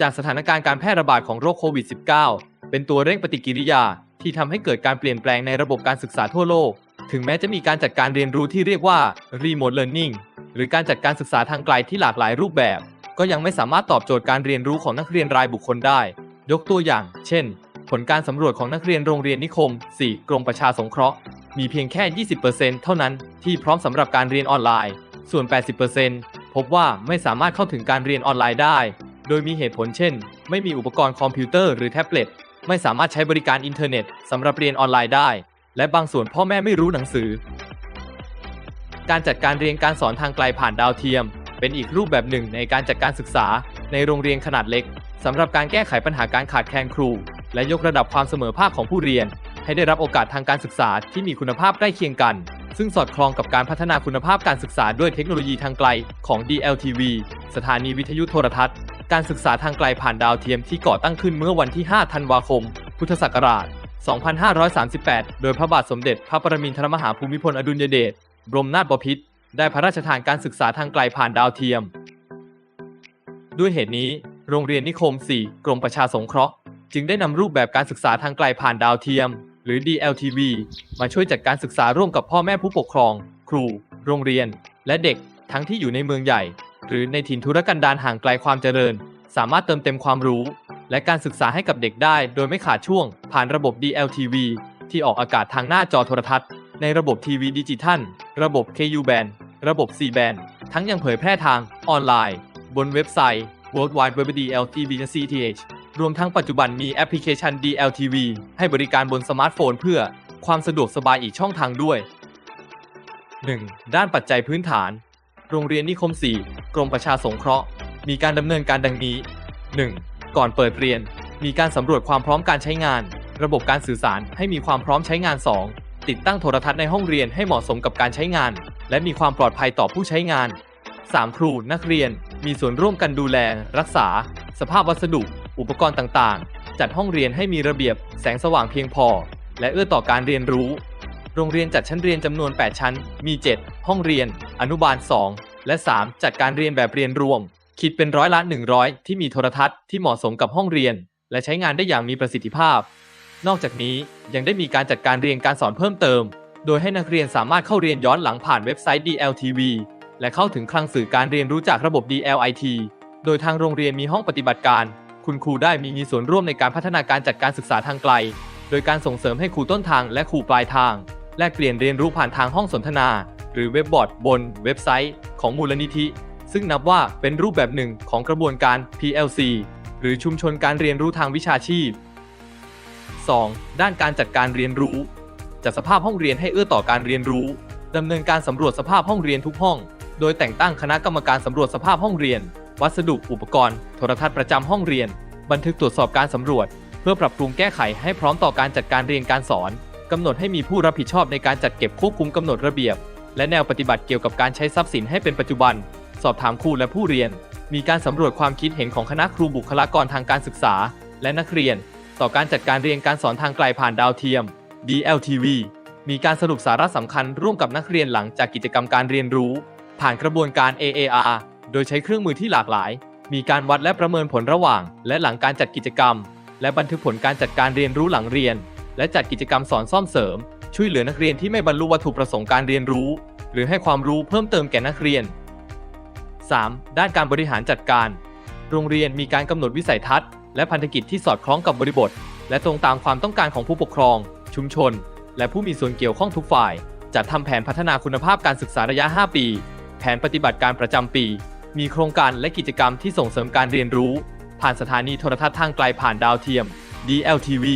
จากสถานการณ์การแพร่ระบาดของโรคโควิด -19 เป็นตัวเร่งปฏิกิริยาที่ทำให้เกิดการเปลี่ยนแปลงในระบบการศึกษาทั่วโลก ถึงแม้จะมีการจัดการเรียนรู้ที่เรียกว่า remote learning หรือการจัดการศึกษาทางไกลที่หลากหลายรูปแบบ ก็ยังไม่สามารถตอบโจทย์การเรียนรู้ของนักเรียนรายบุคคลได้ ยกตัวอย่าง เช่น ผลการสำรวจของนักเรียนโรงเรียนนิคม 4 กรมประชาสงเคราะห์ มีเพียงแค่ 20%เท่านั้นที่พร้อมสำหรับการเรียนออนไลน์ ส่วน 80%พบว่าไม่สามารถเข้าถึงการเรียนออนไลน์ได้ โดยมีเหตุผลเช่น ไม่มีอุปกรณ์คอมพิวเตอร์หรือแท็บเล็ต ไม่สามารถใช้บริการอินเทอร์เน็ตสำหรับเรียนออนไลน์ได้ และบางส่วนพ่อแม่ไม่รู้หนังสือ การจัดการเรียนการสอนทางไกลผ่านดาวเทียม เป็นอีกรูปแบบหนึ่งในการจัดการศึกษา ในโรงเรียนขนาดเล็กสำหรับการแก้ไขปัญหาการขาดแคลนครู และยกระดับความเสมอภาคของผู้เรียน ให้ได้รับโอกาสทางการศึกษาที่มีคุณภาพใกล้เคียงกัน ซึ่งสอดคล้องกับการพัฒนาคุณภาพการศึกษาด้วยเทคโนโลยีทางไกลของ DLTV สถานีวิทยุโทรทัศน์ การศึกษาทางไกลผ่านดาวเทียมที่ก่อตั้งขึ้นเมื่อวันที่ 5 ธันวาคม พุทธศักราช 2538 โดยพระบาทสมเด็จพระปรมินทรมหาภูมิพลอดุลยเดช บรมนาถบพิตร ได้พระราชทานการศึกษาทางไกลผ่านดาวเทียม ด้วยเหตุนี้ โรงเรียนนิคม 4 กรมประชาสงเคราะห์ จึงได้นำรูปแบบการศึกษาทางไกลผ่านดาวเทียม หรือ DLTV มาช่วยจัดการศึกษาร่วมกับพ่อแม่ผู้ปกครอง ครู โรงเรียน และเด็กทั้งที่อยู่ในเมืองใหญ่ หรือในถิ่นทุรกันดารห่างไกลความเจริญ สามารถเติมเต็มความรู้ และการศึกษาให้กับเด็กได้ โดยไม่ขาดช่วง ผ่านระบบ DLTV ที่ออกอากาศทางหน้าจอโทรทัศน์ ในระบบทีวีดิจิทัล ระบบ KU band ระบบ C band ทั้งยังเผยแพร่ทางออนไลน์ บนเว็บไซต์ World Wide Web DLTV CTH รวมทั้งปัจจุบันมีแอปพลิเคชัน DLTV ให้บริการบนสมาร์ทโฟนเพื่อความสะดวกสบายอีกช่องทางด้วย 1. ด้านปัจจัยพื้นฐาน โรงเรียนนิคม 4 กรมประชาสงเคราะห์ มีการดำเนินการดังนี้ 1. ก่อนเปิดเรียน มีการสำรวจความพร้อมการใช้งาน ระบบการสื่อสารให้มีความพร้อมใช้งาน 2. ติดตั้งโทรทัศน์ในห้องเรียนให้เหมาะสมกับการใช้งาน และมีความปลอดภัยต่อผู้ใช้งาน 3. ครูนักเรียนมีส่วนร่วมกันดูแล รักษา สภาพวัสดุ อุปกรณ์ต่างๆ จัดห้องเรียนให้มีระเบียบ แสงสว่างเพียงพอ และเอื้อต่อการเรียนรู้ โรงเรียนจัดชั้นเรียนจำนวน 8 ชั้น มี7 ห้องเรียน อนุบาล 2 และ 3 จัดการเรียนแบบเรียนรวม คิดเป็นร้อยละ 100 ที่มีโทรทัศน์ที่เหมาะสมกับห้องเรียน และใช้งานได้อย่างมีประสิทธิภาพ นอกจากนี้ยังได้มีการจัดการเรียนการสอนเพิ่มเติม โดยให้นักเรียนสามารถเข้าเรียนย้อนหลังผ่านเว็บไซต์ DLTV และเข้าถึงคลังสื่อการเรียนรู้จากระบบ DLIT โดยทางโรงเรียนมีห้องปฏิบัติการ คุณครูได้มีมีส่วนร่วมในการพัฒนาการจัดการศึกษาทางไกล โดยการส่งเสริมให้ครูต้นทางและครูปลายทาง แลกเปลี่ยนเรียนรู้ผ่านทางห้องสนทนา หรือเว็บบอร์ดบนเว็บไซต์ของมูลนิธิ ซึ่งนับว่าเป็นรูปแบบหนึ่งของกระบวนการ PLC หรือชุมชนการเรียนรู้ทางวิชาชีพ 2. ด้านการจัดการเรียนรู้ จัดสภาพห้องเรียนให้เอื้อต่อการเรียนรู้ดำเนินการสำรวจสภาพห้องเรียนทุกห้อง โดยแต่งตั้งคณะกรรมการสำรวจสภาพห้องเรียน วัสดุอุปกรณ์ โทรทัศน์ประจำห้องเรียน บันทึกตรวจสอบการสำรวจ เพื่อปรับปรุงแก้ไขให้พร้อมต่อการจัดการเรียนการสอนกำหนดให้มีผู้รับผิดชอบในการจัดเก็บควบคุมกำหนดระเบียบ และแนวปฏิบัติเกี่ยวกับการใช้ทรัพย์สินให้เป็นปัจจุบัน สอบถามครูและผู้เรียน มีการสำรวจความคิดเห็นของคณะครูบุคลากรทางการศึกษา และนักเรียน ต่อการจัดการเรียนการสอนทางไกลผ่านดาวเทียม DLTV มีการสรุปสาระสำคัญร่วมกับนักเรียนหลังจากกิจกรรมการเรียนรู้ ผ่านกระบวนการ AAR โดยใช้เครื่องมือที่หลากหลาย มีการวัดและประเมินผลระหว่าง และหลังการจัดกิจกรรม และบันทึกผลการจัดการเรียนรู้หลังเรียน และจัดกิจกรรมสอนซ่อมเสริม ช่วยเหลือนักเรียนที่ไม่บรรลุวัตถุประสงค์การเรียนรู้ หรือให้ความรู้เพิ่มเติมแก่นักเรียน 3. ด้านการบริหารจัดการ โรงเรียนมีการกำหนดวิสัยทัศน์ และพันธกิจที่สอดคล้องกับบริบท และตรงตามความต้องการของผู้ปกครอง ชุมชน และผู้มีส่วนเกี่ยวข้องทุกฝ่าย จัดทำแผนพัฒนาคุณภาพการศึกษาระยะ 5 ปี แผนปฏิบัติการประจำปี มีโครงการและกิจกรรมที่ส่งเสริมการเรียนรู้ ผ่านสถานีโทรทัศน์ทางไกลผ่านดาวเทียม DLTV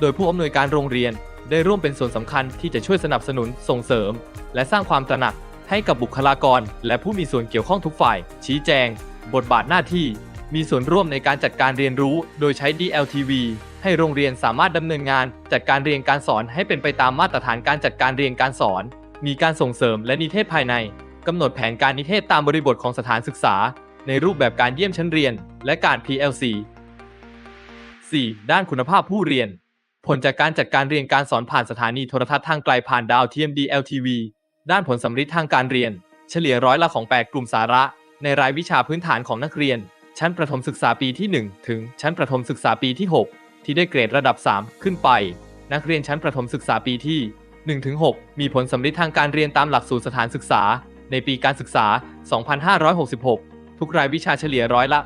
โดยผู้อำนวยการโรงเรียน ได้ร่วมเป็นส่วนสำคัญที่จะช่วยสนับสนุนส่งเสริม และสร้างความตระหนักให้กับบุคลากร และผู้มีส่วนเกี่ยวข้องทุกฝ่าย ชี้แจง บทบาทหน้าที่ มีส่วนร่วมในการจัดการเรียนรู้ โดยใช้ DLTV ให้โรงเรียนสามารถดำเนินงาน จัดการเรียนการสอนให้เป็นไปตามมาตรฐานการจัดการเรียนการสอน มีการส่งเสริมและนิเทศภายในกำหนดแผนการนิเทศตามบริบทของสถานศึกษา ในรูปแบบการเยี่ยมชั้นเรียน และการ PLC 4. ด้านคุณภาพผู้เรียน ผลจากการจัดการเรียนการสอนผ่านสถานีโทรทัศน์ทางไกลผ่านดาวเทียม DLTV ด้านผลสำฤทธิ์ทางการเรียน เฉลี่ยร้อยละของ 8 กลุ่มสาระ ในรายวิชาพื้นฐานของนักเรียน ชั้นประถมศึกษาปีที่ 1 ถึงชั้นประถมศึกษาปีที่ 6 ที่ได้เกรดระดับ 3 ขึ้นไป นักเรียนชั้นประถมศึกษาปีที่1-6มีผลสำลิดทางการเรียนตามหลักสูตรสถานศึกษา ในปีการศึกษา 2566 ทุกรายวิชาเฉลี่ยร้อยละ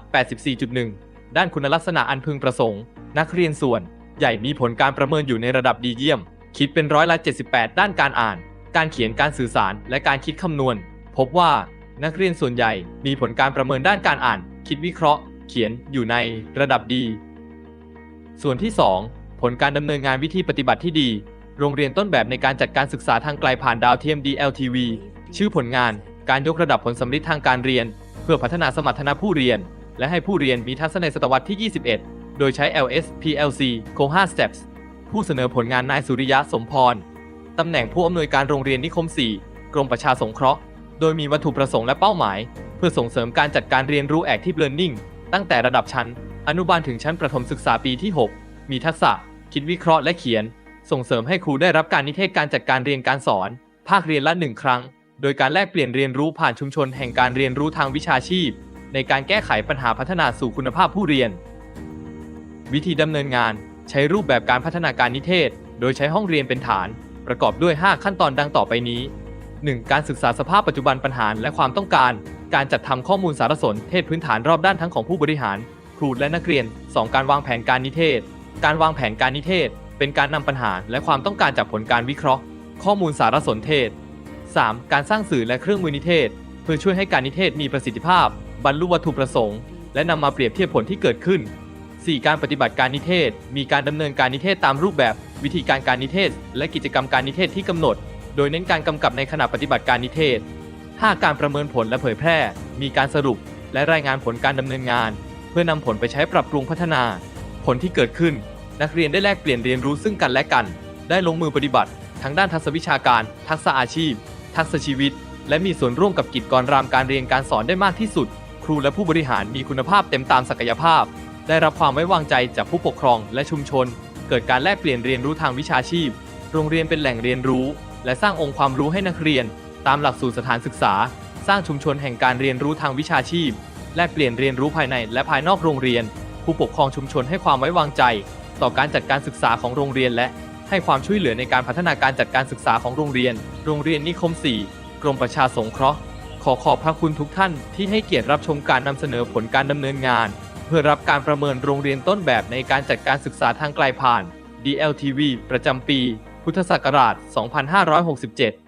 84.1 ด้านคุณลักษณะอันพึงประสงค์ นักเรียนส่วน ใหญ่มีผลการประเมินอยู่ในระดับดีเยี่ยม คิดเป็นร้อยละ 78 ด้านการอ่าน การเขียนการสื่อสารและการคิดคำนวณ พบว่านักเรียนส่วนใหญ่มีผลการประเมินด้านการอ่าน คิดวิเคราะห์ เขียนอยู่ในระดับดี ส่วนที่ 2 ผลการดำเนินงานวิธีปฏิบัติที่ดี โรงเรียนต้นแบบในการจัดการศึกษาทางไกลผ่านดาวเทียม DLTV ชื่อผลงานการยกระดับผลสำลิดทางการเรียน เพื่อพัฒนาสมรรถนะผู้เรียน และให้ผู้เรียนมีทัศนในศตวรรษที่ 21 โดยใช้ LS PLC c o 5 Steps ผู้เสนอผลงานนายสุริยะสมพร ตำแหน่งผู้อำนวยการโรงเรียนนิคม 4 กรมประชาสงเคราะห์ โดยมีวัตถุประสงค์และเป้าหมาย เพื่อส่งเสริมการจัดการเรียนรู้ Active Learning ตั้งแต่ระดับชั้น อนุบาลถึงชั้นประถมศึกษาปีที่ 6 มีทักษะ คิดวิเคราะห์และเขียน ส่งเสริมให้ครูได้รับการนิเทศการจัดการเรียนการสอน ภาคเรียนละหนึ่งครั้ง โดยการแลกเปลี่ยนเรียนรู้ผ่านชุมชนแห่งการเรียนรู้ทางวิชาชีพ ในการแก้ไขปัญหาพัฒนาสู่คุณภาพผู้เรียน วิธีดำเนินงานใช้รูปแบบการพัฒนาการนิเทศ โดยใช้ห้องเรียนเป็นฐาน ประกอบด้วย 5 ขั้นตอนดังต่อไปนี้ 1. การศึกษาสภาพปัจจุบันปัญหาและความต้องการ การจัดทำข้อมูลสารสนเทศพื้นฐานรอบด้านทั้งของผู้บริหาร ครูและนักเรียน 2. การวางแผนการนิเทศ การวางแผนการนิเทศ เป็นการนำปัญหาและความต้องการจากผลการวิเคราะห์ ข้อมูลสารสนเทศ 3. การสร้างสื่อและเครื่องมือนิเทศ เพื่อช่วยให้การนิเทศมีประสิทธิภาพ บรรลุวัตถุประสงค์ และนำมาเปรียบเทียบผลที่เกิดขึ้น 4. การปฏิบัติการนิเทศ มีการดำเนินการนิเทศตามรูปแบบ วิธีการการนิเทศ และกิจกรรมการนิเทศที่กำหนด โดยเน้นการกำกับในขณะปฏิบัติการนิเทศ 5. การประเมินผลและเผยแพร่ มีการสรุป และรายงานผลการดำเนินงาน เพื่อนำผลไปใช้ปรับปรุงพัฒนา ผลที่เกิดขึ้น นักเรียนได้แลกเปลี่ยนเรียนรู้ซึ่งกันและกัน ได้ลงมือปฏิบัติทั้งด้านทักษะวิชาการ ทักษะอาชีพ ทักษะชีวิต และมีส่วนร่วมกับกิจกรรามการเรียนการสอนได้มากที่สุด ครูและผู้บริหารมีคุณภาพเต็มตามศักยภาพ ได้รับความไว้วางใจจากผู้ปกครองและชุมชน เกิดการแลกเปลี่ยนเรียนรู้ทางวิชาชีพ โรงเรียนเป็นแหล่งเรียนรู้ และสร้างองค์ความรู้ให้นักเรียน ตามหลักสูตรสถานศึกษา สร้างชุมชนแห่งการเรียนรู้ทางวิชาชีพ แลกเปลี่ยนเรียนรู้ภายในและภายนอกโรงเรียน ผู้ปกครองชุมชนให้ความไว้วางใจ ต่อการจัดการศึกษาของโรงเรียนและให้ความช่วยเหลือในการพัฒนาการจัดการศึกษาของโรงเรียน โรงเรียนนิคม 4 กรมประชาสงเคราะห์ ขอขอบพระคุณทุกท่านที่ให้เกียรติรับชมการนำเสนอผลการดำเนินงาน เพื่อรับการประเมินโรงเรียนต้นแบบในการจัดการศึกษาทางไกลผ่าน DLTV ประจำปี พุทธศักราช 2567